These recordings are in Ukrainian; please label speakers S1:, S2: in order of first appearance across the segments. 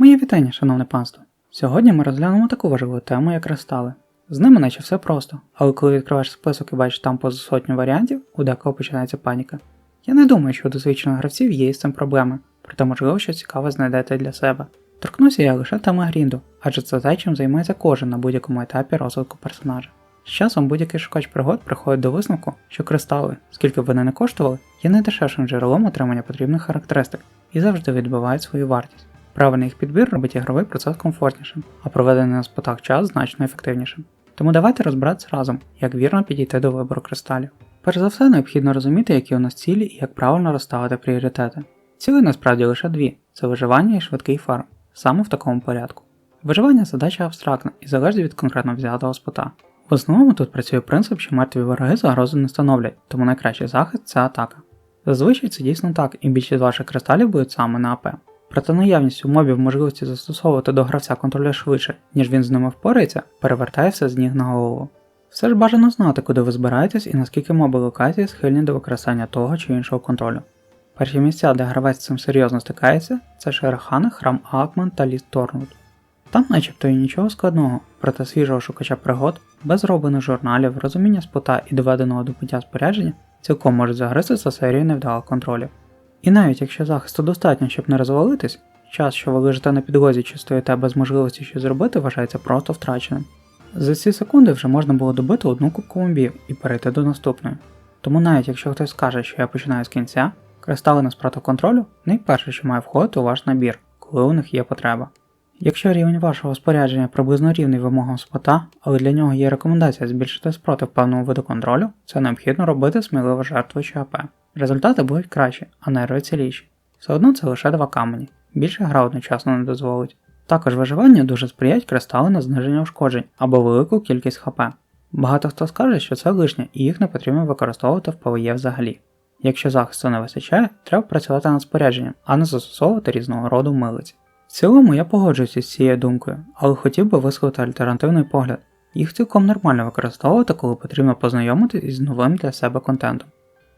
S1: Моє вітання, шановне панство. Сьогодні ми розглянемо таку важливу тему, як кристали. З ними наче все просто, але коли відкриваєш список і бачиш там поза сотню варіантів, у декого починається паніка. Я не думаю, що у досвідчених гравців є із цим проблеми, проте можливо, що цікаве знайдете для себе. Торкнуся я лише теми грінду, адже це те, чим займається кожен на будь-якому етапі розвитку персонажа. З часом будь-який шукач пригод приходить до висновку, що кристали, скільки б вони не коштували, є найдешевшим джерелом отримання потрібних характеристик і завжди відбивають свою вартість. Правильний їх підбір робить ігровий процес комфортнішим, а проведений на спотах час значно ефективнішим. Тому давайте розбиратися разом, як вірно підійти до вибору кристалів. Перш за все, необхідно розуміти, які у нас цілі і як правильно розставити пріоритети. Цілі насправді лише дві: це виживання і швидкий фарм, саме в такому порядку. Виживання задача абстрактна і залежить від конкретно взятого спота. В основному тут працює принцип, що мертві вороги загрозу не становлять, тому найкращий захист це атака. Зазвичай це дійсно так, і більшість ваших кристалів будуть саме на АП. Проте наявність у мобів можливості застосовувати до гравця контроля швидше, ніж він з ними впорається, перевертає все з ніг на голову. Все ж бажано знати, куди ви збираєтесь і наскільки моби локації схильні до використання того чи іншого контролю. Перші місця, де гравець цим серйозно стикається, це Шерахана, храм Акман та Ліс Торнут. Там начебто і нічого складного, проте свіжого шукача пригод, без зроблених журналів, розуміння спота і доведеного до пуття спорядження цілком можуть загризти за серію невдалих контролів. І навіть якщо захисту достатньо, щоб не розвалитись, час, що ви лежите на підлозі чи стоїте без можливості щось зробити, вважається просто втраченим. За ці секунди вже можна було добити одну кубку мобів і перейти до наступної. Тому навіть якщо хтось скаже, що я починаю з кінця, кристали на спротив контролю найперше, що має входити у ваш набір, коли у них є потреба. Якщо рівень вашого спорядження приблизно рівний вимогам спота, але для нього є рекомендація збільшити спротив певного виду контролю, це необхідно робити сміливо жертвуючи АП. Результати будуть кращі, а нерви ціліші. Все одно це лише два камені, більше гра одночасно не дозволить. Також виживанню дуже сприять кристали на зниження ушкоджень або велику кількість ХП. Багато хто скаже, що це лишнє і їх не потрібно використовувати в ПВЄ взагалі. Якщо захисту не вистачає, треба працювати над спорядженням, а не застосовувати різного роду милиць. В цілому я погоджуюся з цією думкою, але хотів би висловити альтернативний погляд. Їх цілком нормально використовувати, коли потрібно познайомитись із новим для себе контентом.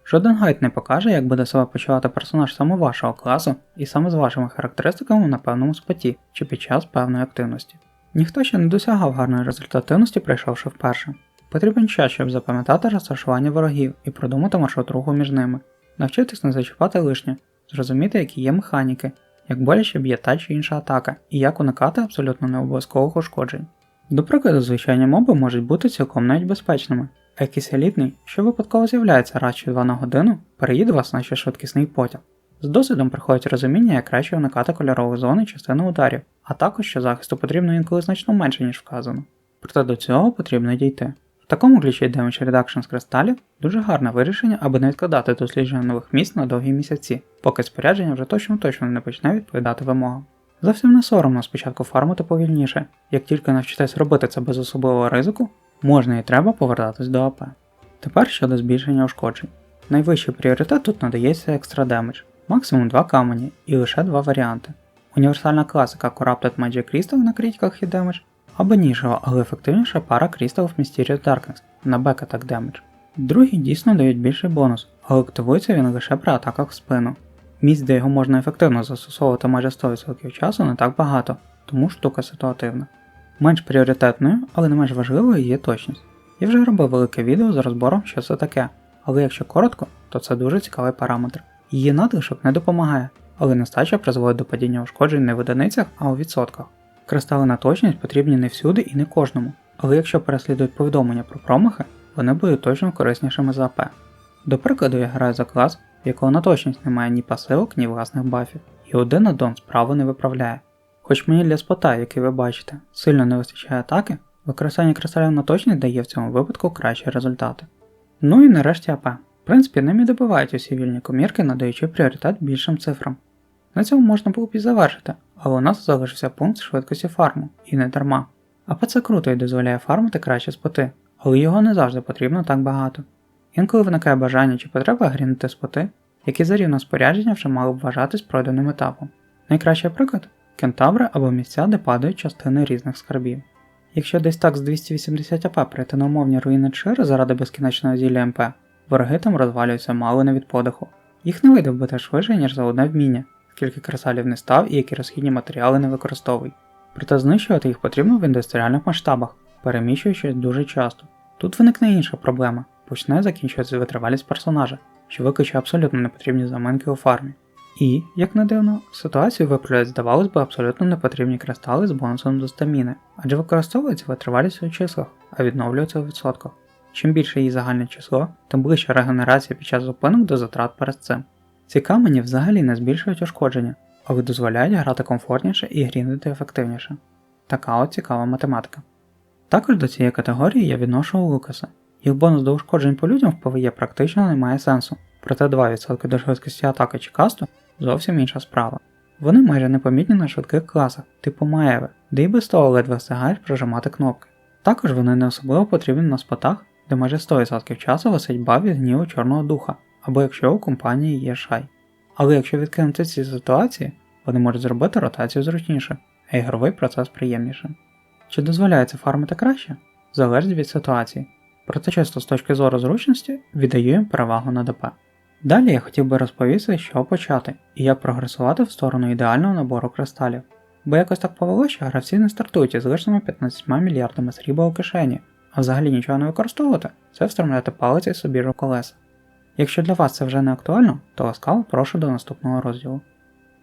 S1: Жоден гайд не покаже, як буде себе почувати персонаж саме вашого класу і саме з вашими характеристиками на певному споті чи під час певної активності. Ніхто ще не досягав гарної результативності, прийшовши вперше. Потрібен час, щоб запам'ятати розташування ворогів і продумати маршрут руху між ними, навчитись не зачіпати лишнє, зрозуміти, які є механіки, як боляче б'є та чи інша атака, і як уникати абсолютно необов'язкових ушкоджень. До прикладу, звичайні моби можуть бути цілком навіть безпечними, а якийсь елітний, що випадково з'являється раз чи два на годину, переїде вас наче швидкісний потяг. З досвідом приходить розуміння, як краще уникати кольорової зони частини ударів, а також що захисту потрібно інколи значно менше, ніж вказано. Проте до цього потрібно дійти. Такому ключі Damage Reduction з кристалів дуже гарне вирішення, аби не відкладати дослідження нових місць на довгі місяці, поки спорядження вже точно точно не почне відповідати вимогам. Зовсім не соромно спочатку фармити повільніше, як тільки навчитесь робити це без особливого ризику, можна і треба повертатись до АП. Тепер щодо збільшення ушкоджень. Найвищий пріоритет тут надається екстра демедж, максимум 2 камені і лише два варіанти. Універсальна класика Corrupted Magic Crystal на критиках і демедж, або нішого, але ефективніша пара Crystal в Mysterious Darkness на Back Attack Damage. Другі дійсно дають більший бонус, але активується він лише при атаках в спину. Місць, де його можна ефективно застосовувати майже 100% часу, не так багато, тому штука ситуативна. Менш пріоритетною, але не менш важливою є точність. Я вже робив велике відео з розбором, що це таке, але якщо коротко, то це дуже цікавий параметр. Її надлишок не допомагає, але нестача призводить до падіння ушкоджень не в одиницях, а у відсотках. Кристали на точність потрібні не всюди і не кожному, але якщо переслідують повідомлення про промахи, вони будуть точно кориснішими за АП. До прикладу, я граю за клас, в якого на точність немає ні пасивок, ні власних бафів, і один аддон справу не виправляє. Хоч мені для спота, який ви бачите, сильно не вистачає атаки, використання кристалів на точність дає в цьому випадку кращі результати. Ну і нарешті АП. В принципі, ним і добивають усі вільні комірки, надаючи пріоритет більшим цифрам. На цьому можна було б і завершити, але у нас залишився пункт швидкості фарму, і не дарма. АП це круто і дозволяє фармити краще споти, але його не завжди потрібно так багато. Інколи виникає бажання чи потреба грінити споти, які за рівно спорядження вже мали б вважатись пройденим етапом. Найкращий приклад кентаври або місця, де падають частини різних скарбів. Якщо десь так з 280 АП прийти на умовні руїни Чир заради безкінечного зілля МП, вороги там розвалюються мало не від подиху. Їх не вийде вбити швидше, ніж за одне вміння, скільки кристалів не став і які розхідні матеріали не використовуй. Проте знищувати їх потрібно в індустріальних масштабах, переміщуючись дуже часто. Тут виникне інша проблема, почне закінчуватися витривалість персонажа, що викличе абсолютно непотрібні заминки у фармі. І, як не дивно, ситуацію виправляють, здавалось би, абсолютно непотрібні кристали з бонусом до стаміни, адже використовується витривалість у числах, а відновлюється у відсотках. Чим більше її загальне число, тим ближча регенерація під час зупинок до затрат перед цим. Ці камені взагалі не збільшують ушкодження, але дозволяють грати комфортніше і гріндити ефективніше. Така от цікава математика. Також до цієї категорії я відношу Лукаса. Їх бонус до ушкоджень по людям в ПВЄ практично не має сенсу, проте 2% до швидкості атаки чи касту зовсім інша справа. Вони майже непомітні на швидких класах, типу Маєве, де й без того ледве встигаєш прожимати кнопки. Також вони не особливо потрібні на спотах, де майже 100% часу висить бав від гніву Чорного Духа, або якщо у компанії є шай. Але якщо відкинути ці ситуації, вони можуть зробити ротацію зручніше, а ігровий процес приємнішим. Чи дозволяється фармити краще? Залежить від ситуації. Проте чисто з точки зору зручності віддаю їм перевагу на ДП. Далі я хотів би розповісти, що почати і як прогресувати в сторону ідеального набору кристалів. Бо якось так повело, що гравці не стартують із лишними 15 мільярдами срібла у кишені, а взагалі нічого не використовувати, це встромляти палиці собі в колеса. Якщо для вас це вже не актуально, то ласкаво прошу до наступного розділу.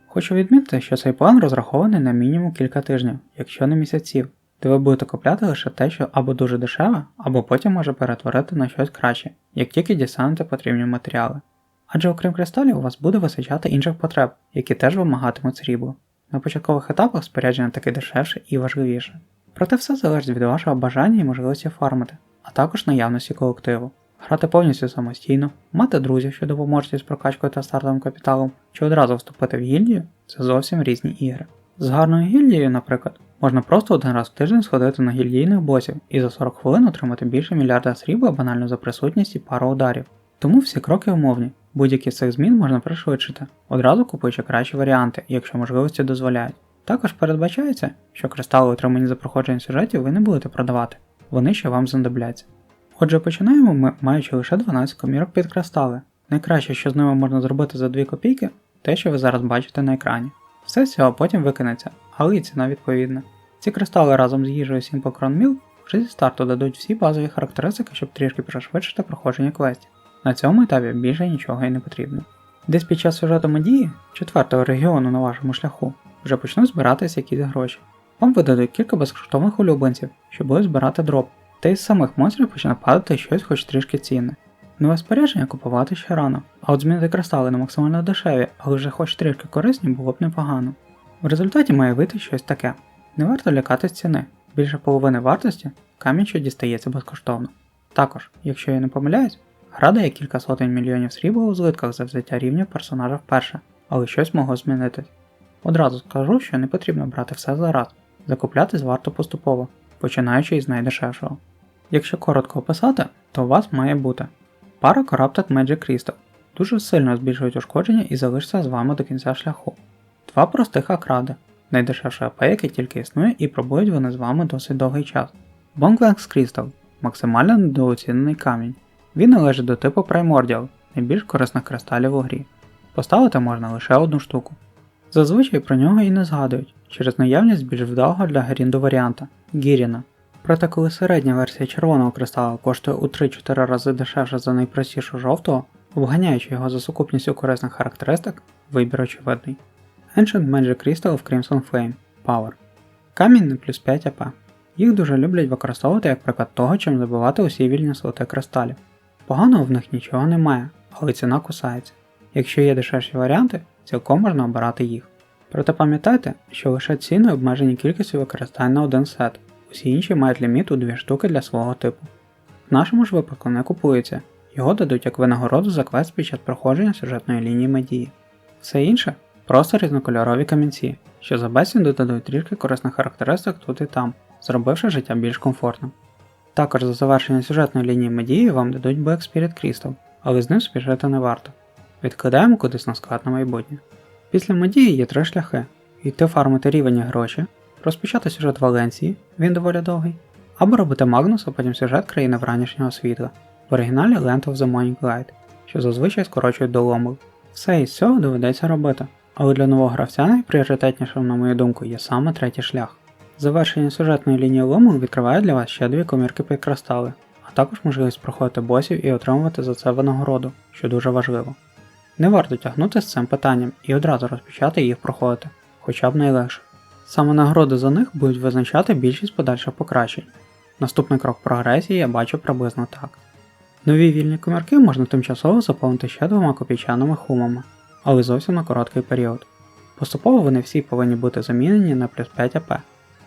S1: Хочу відмітити, що цей план розрахований на мінімум кілька тижнів, якщо не місяців, де ви будете купляти лише те, що або дуже дешеве, або потім може перетворити на щось краще, як тільки дістанете потрібні матеріали. Адже окрім кристалів у вас буде височати інших потреб, які теж вимагатимуть срібло. На початкових етапах спорядження таки дешевше і важливіше. Проте все залежить від вашого бажання і можливості фармити, а також наявності колективу. Грати повністю самостійно, мати друзів, що допоможуть із прокачкою та стартовим капіталом, чи одразу вступити в гільдію це зовсім різні ігри. З гарною гільдією, наприклад, можна просто один раз в тиждень сходити на гільдійних босів і за 40 хвилин отримати більше мільярда срібла банально за присутність і пару ударів. Тому всі кроки умовні, будь-які з цих змін можна пришвидшити, одразу купуючи кращі варіанти, якщо можливості дозволяють. Також передбачається, що кристали, отримані за проходження сюжетів, ви не будете продавати, вони ще вам знадобляться. Отже, починаємо ми, маючи лише 12 комірок під кристали. Найкраще, що з ними можна зробити за 2 копійки, те, що ви зараз бачите на екрані. Все з цього потім викинеться, але і ціна відповідна. Ці кристали разом з їжею Simple Crown Meal вже зі старту дадуть всі базові характеристики, щоб трішки пришвидшити проходження квестів. На цьому етапі більше нічого і не потрібно. Десь під час сюжету Медії, четвертого регіону на вашому шляху, вже почнуть збиратися якісь гроші. Вам видадуть кілька безкоштовних улюбленців, щоб будуть збирати дроп, та із самих монстрів почне падати щось хоч трішки цінне. Нове спорядження купувати ще рано, а от змінити кристали на максимально дешеві, але вже хоч трішки корисні було б непогано. В результаті має вийти щось таке. Не варто лякатись ціни, більше половини вартості камінь що дістається безкоштовно. Також, якщо я не помиляюсь, гра дає кілька сотень мільйонів срібла у злитках за взяття рівня персонажа вперше, але щось могло змінитись. Одразу скажу, що не потрібно брати все зараз, закуплятись варто поступово, починаючи із найдешевшого. Якщо коротко описати, то у вас має бути пара Corrupted Magic Crystal, дуже сильно збільшують ушкодження і залишаться з вами до кінця шляху. Два простих акради, найдешевше АП, яке тільки існує і пробують вони з вами досить довгий час. Bonklangs Crystal максимально недооцінений камінь. Він належить до типу Primordial, найбільш корисних кристалів у грі. Поставити можна лише одну штуку. Зазвичай про нього і не згадують через наявність більш вдалого для грінду варіанта Гіріна. Проте коли середня версія червоного кристала коштує у 3-4 рази дешевше за найпростішу жовтого, обганяючи його за сукупністю корисних характеристик, вибір очевидний. Ancient Magic Crystal of Crimson Flame Power. Камінь на плюс 5 АП. Їх дуже люблять використовувати як приклад того, чим забивати усі вільні слоти кристалів. Поганого в них нічого немає, але ціна кусається. Якщо є дешевші варіанти, цілком можна обирати їх. Проте пам'ятайте, що лише ціни обмежені кількістю використань на один сет, усі інші мають ліміт у дві штуки для свого типу. В нашому ж випадку не купується, його дадуть як винагороду за квест під час проходження сюжетної лінії медії. Все інше просто різнокольорові камінці, що за безцінь додадуть трішки корисних характеристик тут і там, зробивши життя більш комфортним. Також за завершення сюжетної лінії медії вам дадуть Black Spirit Crystal, але з ним спішити не варто. Відкладаємо кудись на склад на майбутнє. Після медії є три шляхи: йти фармити рівень гроші, розпочати сюжет Валенції, він доволі довгий, або робити Магнус, а потім сюжет країни вранішнього світла, в оригіналі Land of the Morning Light, що зазвичай скорочують до ломок. Все із цього доведеться робити, Але для нового гравця найпріоритетнішим, на мою думку, є саме третій шлях. Завершення сюжетної лінії лому відкриває для вас ще дві комірки під кристали, а також можливість проходити босів і отримувати за це винагороду, що дуже важливо. Не варто тягнути з цим питанням і одразу розпочати їх проходити, хоча б найлегше. Саме нагороди за них будуть визначати більшість подальших покращень. Наступний крок прогресії я бачу приблизно так. Нові вільні комірки можна тимчасово заповнити ще двома копійчаними хумами, але зовсім на короткий період. Поступово вони всі повинні бути замінені на плюс 5 АП,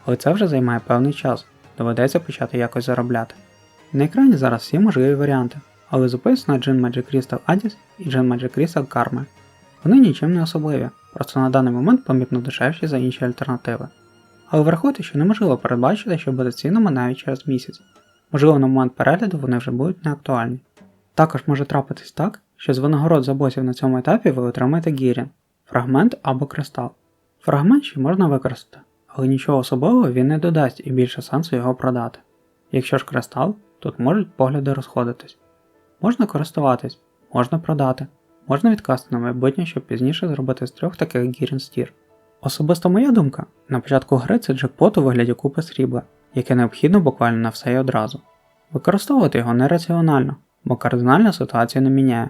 S1: але це вже займає певний час, доведеться почати якось заробляти. На екрані зараз всі можливі варіанти, але на Gin Magic Crystal Addis і Gin Magic Crystal Karma. Вони нічим не особливі, просто на даний момент помітно дешевші за інші альтернативи. Але врахуйте, що неможливо передбачити, що буде цінами навіть через місяць. Можливо, на момент перегляду вони вже будуть неактуальні. Також може трапитись так, що з винагород за босів на цьому етапі ви отримаєте гірін, фрагмент або кристал. Фрагмент ще можна використати, але нічого особливого він не додасть і більше сенсу його продати. Якщо ж кристал, тут можуть погляди розходитись. Можна користуватись, можна продати, можна відкласти на майбутнє, щоб пізніше зробити з трьох таких гірін стір. Особисто моя думка, на початку гри це джекпот у вигляді купи срібла, яке необхідно буквально на все і одразу. Використовувати його нераціонально, бо кардинальна ситуацію не міняє.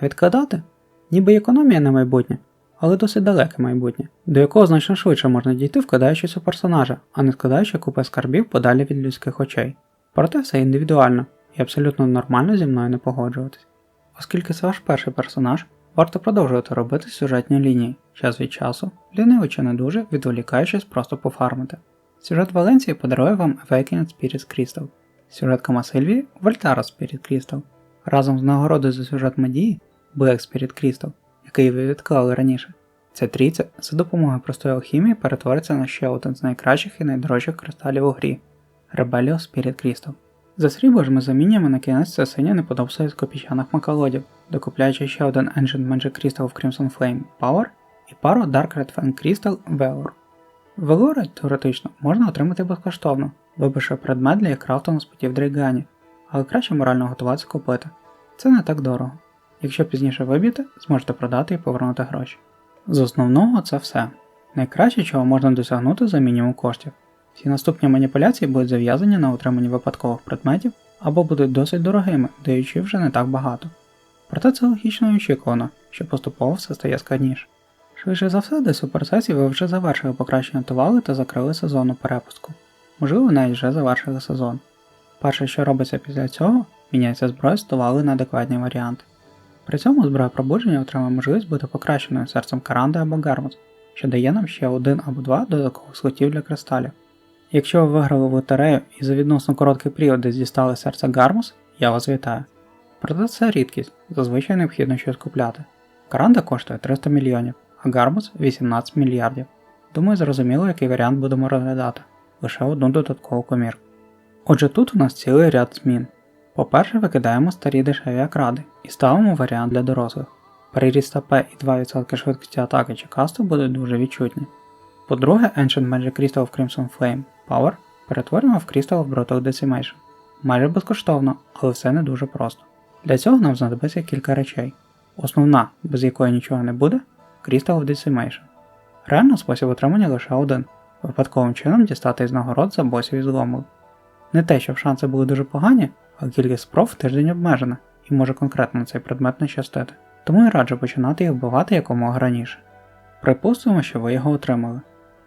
S1: А відкладати? Ніби економія на майбутнє, але досить далеке майбутнє, до якого значно швидше можна дійти, вкладаючись у персонажа, а не складаючи купи скарбів подалі від людських очей. Проте все індивідуально і абсолютно нормально зі мною не погоджуватись. Оскільки це ваш перший персонаж, варто продовжувати робити сюжетні лінії, час від часу, ліниво чи не дуже, відволікаючись просто пофармити. Сюжет Валенції подарує вам Awakened Spirit Crystal, сюжет Камасильвії Вольтара Spirit Crystal, разом з нагородою за сюжет Медії Black Spirit Crystal, який ви відклали раніше. Ця трійця за допомогою простої алхімії перетвориться на ще один з найкращих і найдорожчих кристалів у грі Rebellion Spirit Crystal. За срібло ж ми замінюємо на кінець це синє неподобство з копійчаних макалодів, докупляючи ще один Ancient Magic Crystal в Crimson Flame Power і пару Dark Red Fan Crystal Velour. Велори, теоретично, можна отримати безкоштовно, вибивши предмет для крафту на споті в Дрейгані, але краще морально готуватися купити. Це не так дорого. Якщо пізніше виб'єте, зможете продати і повернути гроші. З основного це все. Найкраще, чого можна досягнути за мінімум коштів. Всі наступні маніпуляції будуть зав'язані на отриманні випадкових предметів або будуть досить дорогими, даючи вже не так багато. Проте це логічно і очікувано, що поступово все стає складніше. Швидше за все, десь у процесі ви вже завершили покращення товали та закрили сезонну перепуску. Можливо, навіть вже завершили сезон. Перше, що робиться після цього, міняється зброя з товали на адекватні варіанти. При цьому зброя пробудження отримує можливість бути покращеною серцем Каранди або Гармус, що дає нам ще один або два додаткових слотів для кристалів. Якщо ви виграли в лотерею і за відносно короткий період десь дістали серце Гармус, я вас вітаю. Проте це рідкість, зазвичай необхідно щось купляти. Каранда коштує 300 мільйонів, а Гармус 18 мільярдів. Думаю, зрозуміло, який варіант будемо розглядати лише одну додаткову комірку. Отже, тут у нас цілий ряд змін. По-перше, викидаємо старі дешеві акради і ставимо варіант для дорослих. Переріст АП і 2% швидкості атаки чи касту будуть дуже відчутні. По-друге, Ancient Magic Crystal в Crimson Flame Power перетворюємо в Crystal в Brutal Decimation. Майже безкоштовно, але все не дуже просто. Для цього нам знадобиться кілька речей. Основна, без якої нічого не буде, Crystal of Decimation. Реально спосіб отримання лише один випадковим чином дістати із нагород за босів із зломою. Не те, щоб шанси були дуже погані, але кількість спроб в тиждень обмежена і може конкретно на цей предмет не щастити, тому і раджу починати їх вбивати якомога раніше. Припустимо, що ви його отримали.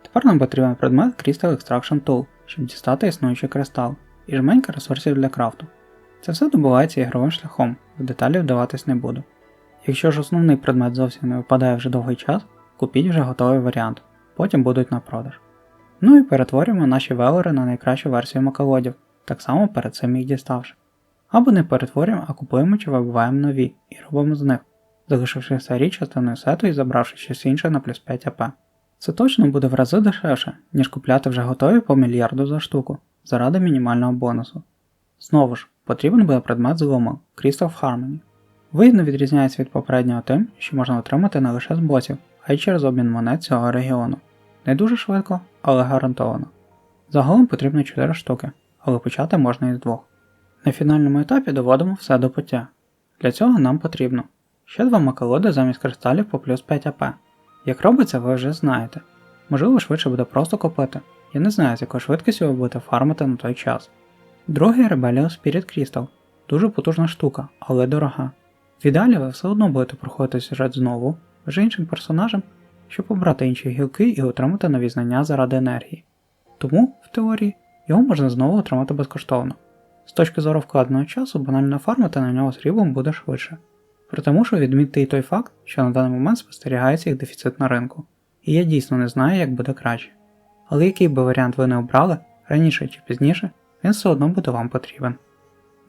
S1: Тепер нам потрібен предмет Crystal Extraction Tool, щоб дістати існуючий кристал, і жменька ресурсів для крафту. Це все добувається ігровим шляхом, в деталі вдаватись не буду. Якщо ж основний предмет зовсім не випадає вже довгий час, купіть вже готовий варіант, потім будуть на продаж. Ну і перетворюємо наші велери на найкращу версію макалодів, так само перед цим їх діставши. Або не перетворюємо, а купуємо чи вибиваємо нові і робимо з них, залишивши старі частиною сету і забравши щось інше на плюс 5 АП. Це точно буде в рази дешевше, ніж купляти вже готові по мільярду за штуку, заради мінімального бонусу. Знову ж, потрібен буде предмет злому Crystal Harmony. Вигідно відрізняється від попереднього тим, що можна отримати не лише з ботів, а й через обмін монет цього регіону. Не дуже швидко, але гарантовано. Загалом потрібно 4 штуки, але почати можна із двох. На фінальному етапі доводимо все до пуття. Для цього нам потрібно ще два макалоди замість кристалів по плюс 5 АП, Як робиться, ви вже знаєте. Можливо, швидше буде просто копити. Я не знаю, з якою швидкістю ви будете фармити на той час. Другий Rebellion Spirit Crystal. Дуже потужна штука, але дорога. В ідеалі ви все одно будете проходити сюжет знову, вже іншим персонажем, щоб обрати інші гілки і отримати нові знання заради енергії. Тому, в теорії, його можна знову отримати безкоштовно. З точки зору вкладеного часу, банально нафармити на нього сріблом буде швидше. Проте мушу відмітити і той факт, що на даний момент спостерігається їх дефіцит на ринку, і я дійсно не знаю, як буде краще. Але який би варіант ви не обрали, раніше чи пізніше, він все одно буде вам потрібен.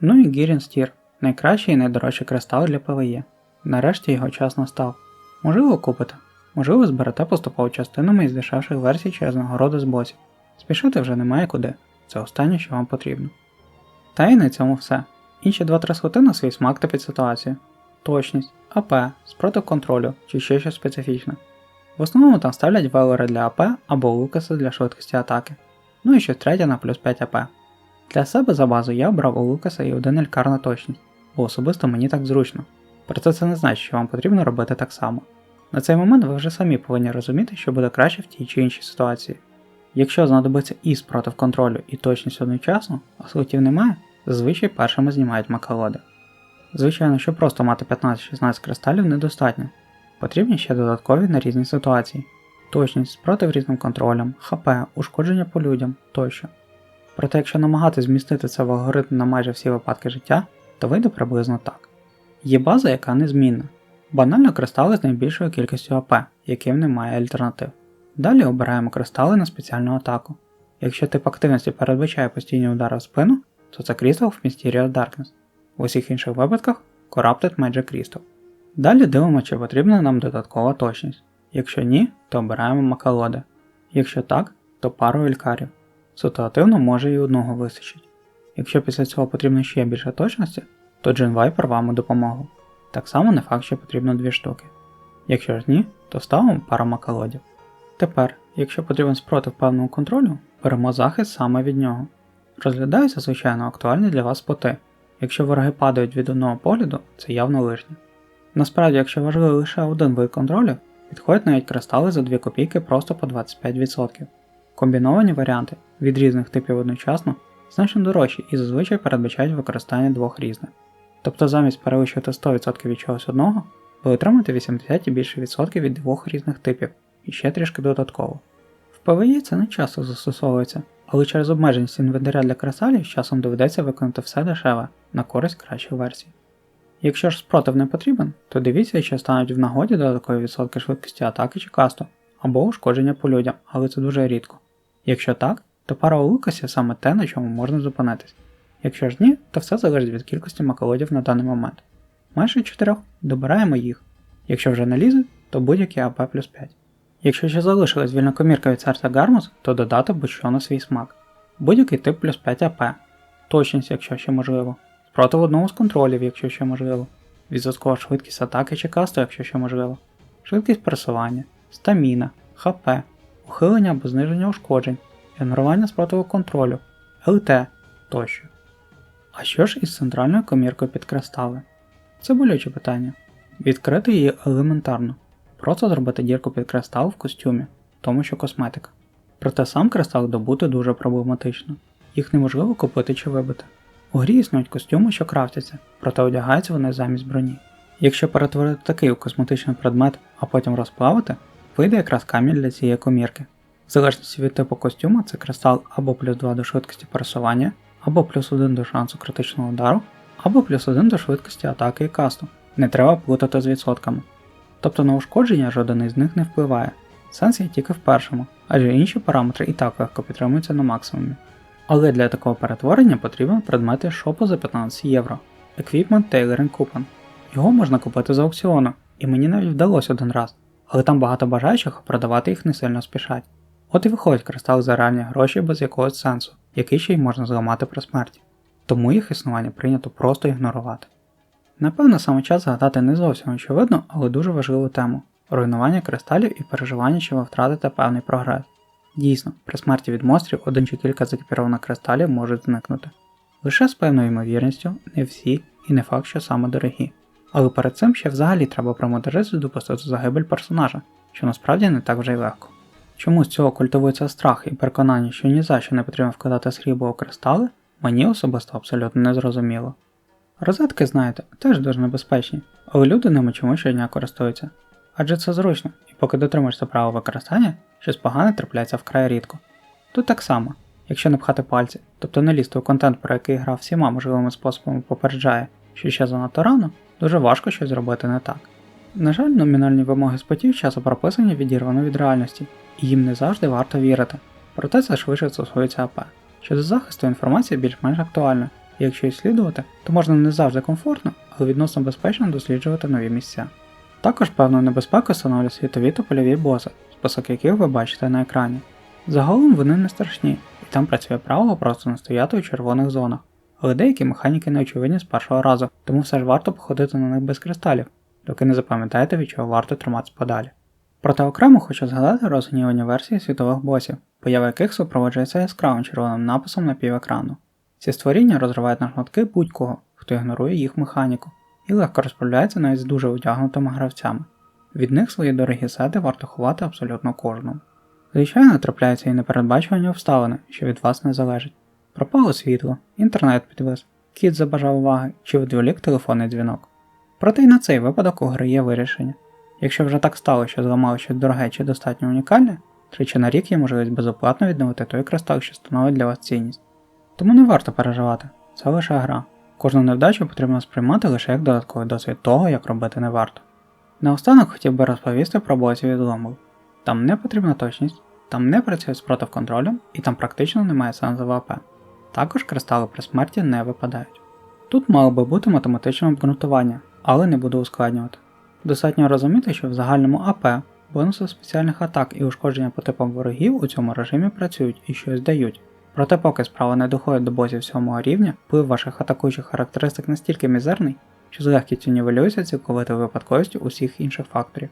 S1: Ну і Гірін Стір найкращий і найдорожчий кристал для ПВЕ. Нарешті його час настав. Можливо, купите, можливо, зберете поступово частинами із дешевших версій через нагороди з босів. Спішити вже немає куди, це останнє, що вам потрібно. Та й на цьому все. Інші 2-3 слоти на свій смак та під ситуацію. Точність, АП, спротив контролю чи ще щось специфічне. В основному там ставлять велери для АП або лукаси для швидкості атаки. Ну і щось третє на плюс 5 АП. Для себе за базу я обрав у Лукаса і один елькар на точність, бо особисто мені так зручно. Проте це не значить, що вам потрібно робити так само. На цей момент ви вже самі повинні розуміти, що буде краще в тій чи іншій ситуації. Якщо знадобиться і спротив контролю і точність одночасно, а слотів немає, зазвичай першими знімають макалоди. Звичайно, що просто мати 15-16 кристалів недостатньо. Потрібні ще додаткові на різні ситуації. Точність, спротив різним контролям, ХП, ушкодження по людям тощо. Проте, якщо намагатись змістити це в алгоритм на майже всі випадки життя, то вийде приблизно так. Є база, яка незмінна. Банально кристали з найбільшою кількістю АП, яким немає альтернатив. Далі обираємо кристали на спеціальну атаку. Якщо тип активності передбачає постійні удари в спину, то це Crystal в Mysterio Darkness. В усіх інших випадках Corrupted Magic Crystal. Далі дивимося, чи потрібна нам додаткова точність. Якщо ні, то обираємо макалоди. Якщо так, то пару елькарів. Ситуативно може і одного вистачить. Якщо після цього потрібно ще більше точності, то Джин Viper вам у допомогу. Так само не факт, що потрібно дві штуки. Якщо ж ні, то ставимо пару макалодів. Тепер, якщо потрібен спротив певного контролю, беремо захист саме від нього. Розглядаються, звичайно, актуальні для вас споти. Якщо вороги падають від одного погляду, це явно лишнє. Насправді, якщо важливий лише один вид контролю, підходять навіть кристали за 2 копійки просто по 25%. Комбіновані варіанти від різних типів одночасно значно дорожчі і зазвичай передбачають використання двох різних. Тобто замість перевищувати 100% від чогось одного, ви отримаєте 80 і більше відсотків від двох різних типів, і ще трішки додатково. В ПВІ це не часто застосовується, але через обмеженість інвентаря для кристалів з часом доведеться виконати все дешеве на користь кращих версій. Якщо ж спротив не потрібен, то дивіться, що стануть в нагоді додаткові відсотки швидкості атаки чи касту, або ушкодження по людям, але це дуже рідко. Якщо так, то пара у Лукасі саме те, на чому можна зупинитись. Якщо ж ні, то все залежить від кількості макалодів на даний момент. Майже 4 добираємо їх. Якщо вже не лізуть, то будь-який АП плюс 5. Якщо ще залишилась вільна комірка від серця Гармус, то додати будь-що на свій смак. Будь-який тип плюс 5 АП, точність, якщо ще можливо, спротив одного з контролів, якщо ще можливо, відсоткова швидкість атаки чи касту, якщо ще можливо, швидкість пересування, стаміна, ХП, ухилення або зниження ушкоджень, ігнорування спротиву контролю, ЛТ тощо. А що ж із центральною коміркою під кристали? Це болюче питання. Відкрити її елементарно. Просто зробити дірку під кристал в костюмі, тому що косметика. Проте сам кристал добути дуже проблематично, їх неможливо купити чи вибити. У грі існують костюми, що крафтяться, проте одягаються вони замість броні. Якщо перетворити такий у косметичний предмет, а потім розплавити, вийде якраз камінь для цієї комірки. В залежності від типу костюма, це кристал або плюс 2 до швидкості пересування, або плюс 1 до шансу критичного удару, або плюс 1 до швидкості атаки і касту. Не треба плутати з відсотками. Тобто на ушкодження жоден із них не впливає. Сенс є тільки в першому, адже інші параметри і так легко підтримуються на максимумі. Але для такого перетворення потрібен предмети шопу за 15 євро. Equipment Tailoring Coupon. Його можна купити з аукціону, і мені навіть вдалося один раз, але там багато бажаючих продавати їх не сильно спішать. От і виходить кристал за реальні гроші без якогось сенсу, який ще й можна зламати при смерті. Тому їх існування прийнято просто ігнорувати. Напевно, саме час згадати не зовсім очевидно, але дуже важливу тему руйнування кристалів і переживання, що ви втратите певний прогрес. Дійсно, при смерті від монстрів один чи кілька закіпірованих кристалів можуть зникнути. Лише з певною ймовірністю, не всі і не факт, що саме дорогі. Але перед цим ще взагалі треба про допустити загибель персонажа, що насправді не так вже й легко. Чому з цього культивується страх і переконання, що ні за що не потрібно вкладати срібло у кристали, мені особисто абсолютно не зрозуміло. Розетки, знаєте, теж дуже небезпечні, але люди ними чомусь щодня користуються. Адже це зручно, поки дотримуєшся правил використання, щось погане трапляється вкрай рідко. Тут так само, якщо не пхати пальці, тобто не лізти у контент, про який гра всіма можливими способами попереджає, що ще занадто рано, дуже важко щось зробити не так. На жаль, номінальні вимоги спотів часто прописані відірвано від реальності, і їм не завжди варто вірити. Проте це швидше стосується АП. Щодо захисту інформація більш-менш актуальна, і якщо слідувати, то можна не завжди комфортно, але відносно безпечно досліджувати нові місця. Також певну небезпеку становлять світові та польові боси, список яких ви бачите на екрані. Загалом вони не страшні, і там працює правило просто не стояти у червоних зонах, але деякі механіки не очевидні з першого разу, тому все ж варто походити на них без кристалів, доки не запам'ятаєте, від чого варто триматися подалі. Проте окремо хочу згадати розгнівані версії світових босів, поява яких супроводжується яскравим червоним написом на півекрану. Ці створіння розривають на шматки будь-кого, хто ігнорує їх механіку, і легко розправляється навіть з дуже одягнутими гравцями. Від них свої дорогі сети варто ховати абсолютно кожному. Звичайно, трапляються і непередбачувані обставини, що від вас не залежать. Пропало світло, інтернет підвис, кіт забажав уваги чи відволік телефонний дзвінок. Проте й на цей випадок у гри є вирішення. Якщо вже так стало, що зламали щось дороге чи достатньо унікальне, тричі на рік є можливість безоплатно відновити той кристал, що становить для вас цінність. Тому не варто переживати, це лише гра. Кожну невдачу потрібно сприймати лише як додатковий досвід того, як робити не варто. Наостанок хотів би розповісти про босів від Ломбл. Там не потрібна точність, там не працює спротив контролем і там практично немає сенсу АП. Також кристали при смерті не випадають. Тут мало би бути математичне обґрунтування, але не буду ускладнювати. Достатньо розуміти, що в загальному АП бонуси спеціальних атак і ушкодження по типам ворогів у цьому режимі працюють і щось дають. Проте поки справа не доходить до босів сьомого рівня, вплив ваших атакуючих характеристик настільки мізерний, що з легкістю нівелюється цілковитою випадковістю усіх інших факторів.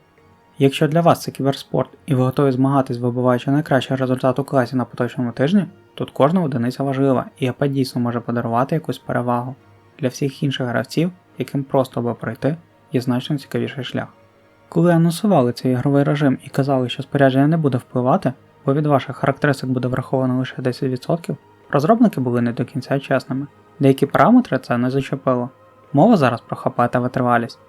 S1: Якщо для вас це кіберспорт і ви готові змагатись, вибиваючи найкращий результат у класі на поточному тижні, тут кожна одиниця важлива, і АП дійсно може подарувати якусь перевагу. Для всіх інших гравців, яким просто аби пройти, є значно цікавіший шлях. Коли анонсували цей ігровий режим і казали, що спорядження не буде впливати, бо від ваших характеристик буде враховано лише 10%, розробники були не до кінця чесними. Деякі параметри це не зачепило. Мова зараз про ХП та витривалість.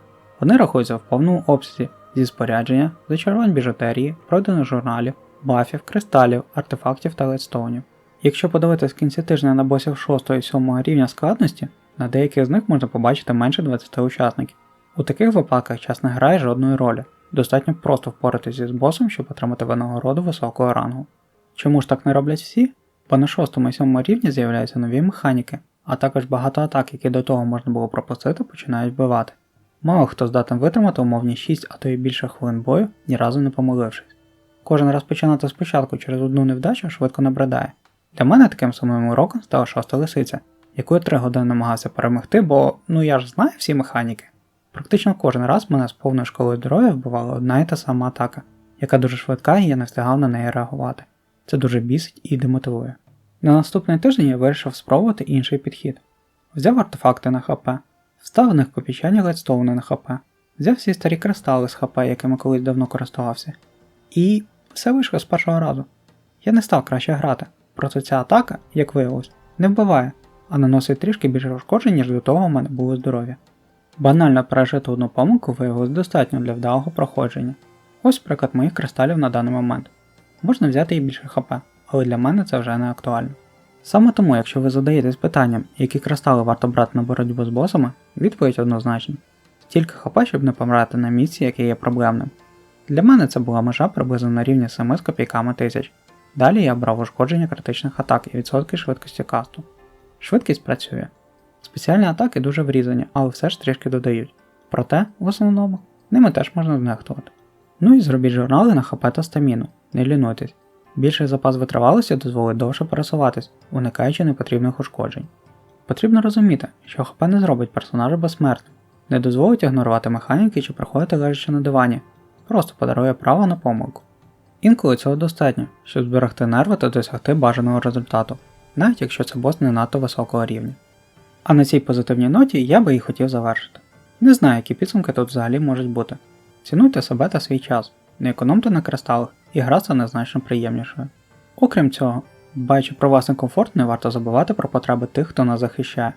S1: Вони рахуються в повному обсязі зі спорядження, зачарувань біжутерії, пройдених журналів, бафів, кристалів, артефактів та ледстоунів. Якщо подивитись в кінці тижня на босів 6 і 7 рівня складності, на деяких з них можна побачити менше 20 учасників. У таких випадках час не грає жодної ролі, достатньо просто впоратися з босом, щоб отримати винагороду високого рангу. Чому ж так не роблять всі? Бо на 6 і 7 рівні з'являються нові механіки, а також багато атак, які до того можна було пропустити, починають вбивати. Мало хто здатен витримати умовні 6, а то й більше хвилин бою, ні разу не помилившись. Кожен раз починати спочатку через одну невдачу швидко набридає. Для мене таким самим уроком стала шоста лисиця, яку я 3 години намагався перемогти, бо ну я ж знаю всі механіки. Практично кожен раз мене з повною школою здоров'я вбивала одна і та сама атака, яка дуже швидка і я не встигав на неї реагувати. Це дуже бісить і демотивує. На наступний тиждень я вирішив спробувати інший підхід. Взяв артефакти на ХП, вставив них копічання ледстоуни на ХП, взяв всі старі кристали з ХП, якими колись давно користувався, і все вийшло з першого разу. Я не став краще грати, проте ця атака, як виявилось, не вбиває, а наносить трішки більше ушкоджень, ніж до того у мене було здоров'я. Банально пережити одну помилку виявилось достатньо для вдалого проходження. Ось приклад моїх кристалів на даний момент. Можна взяти і більше ХП, але для мене це вже не актуально. Саме тому, якщо ви задаєтесь питанням, які кристали варто брати на боротьбу з босами, відповідь однозначна. Стільки ХП, щоб не помирати на місці, яке є проблемним. Для мене це була межа приблизно на рівні 7 з копійками тисяч. Далі я брав ушкодження критичних атак і відсотки швидкості касту. Швидкість працює. Спеціальні атаки дуже врізані, але все ж трішки додають. Проте, в основному, ними теж можна знехтувати. Ну і зробіть журнали на ХП та стаміну, не лінуйтесь. Більший запас витривалості дозволить довше пересуватись, уникаючи непотрібних ушкоджень. Потрібно розуміти, що ХП не зробить персонажа безсмертним, не дозволить ігнорувати механіки чи проходити лежачи на дивані, просто подарує право на помилку. Інколи цього достатньо, щоб зберегти нерви та досягти бажаного результату, навіть якщо це бос не надто високого рівня. А на цій позитивній ноті я би і хотів завершити. Не знаю, які підсумки тут взагалі можуть бути. Цінуйте себе та свій час. не економте на кристалах, і гра стане значно приємнішою. Окрім цього, дбаючи про власний комфорт, не варто забувати про потреби тих, хто нас захищає.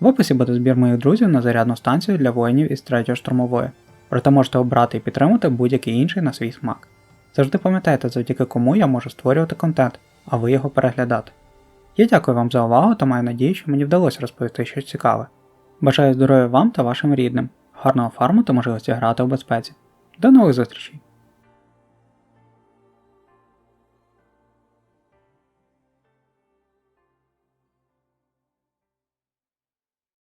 S1: В описі буде збір моїх друзів на зарядну станцію для воїнів із 3 штурмової, проте можете обрати і підтримати будь-який інший на свій смак. Завжди пам'ятайте, завдяки кому я можу створювати контент, а ви його переглядати. Я дякую вам за увагу та маю надію, що мені вдалося розповісти щось цікаве. Бажаю здоров'я вам та вашим рідним, гарного фарму та можливості грати у безпеці. До нових зустрічей!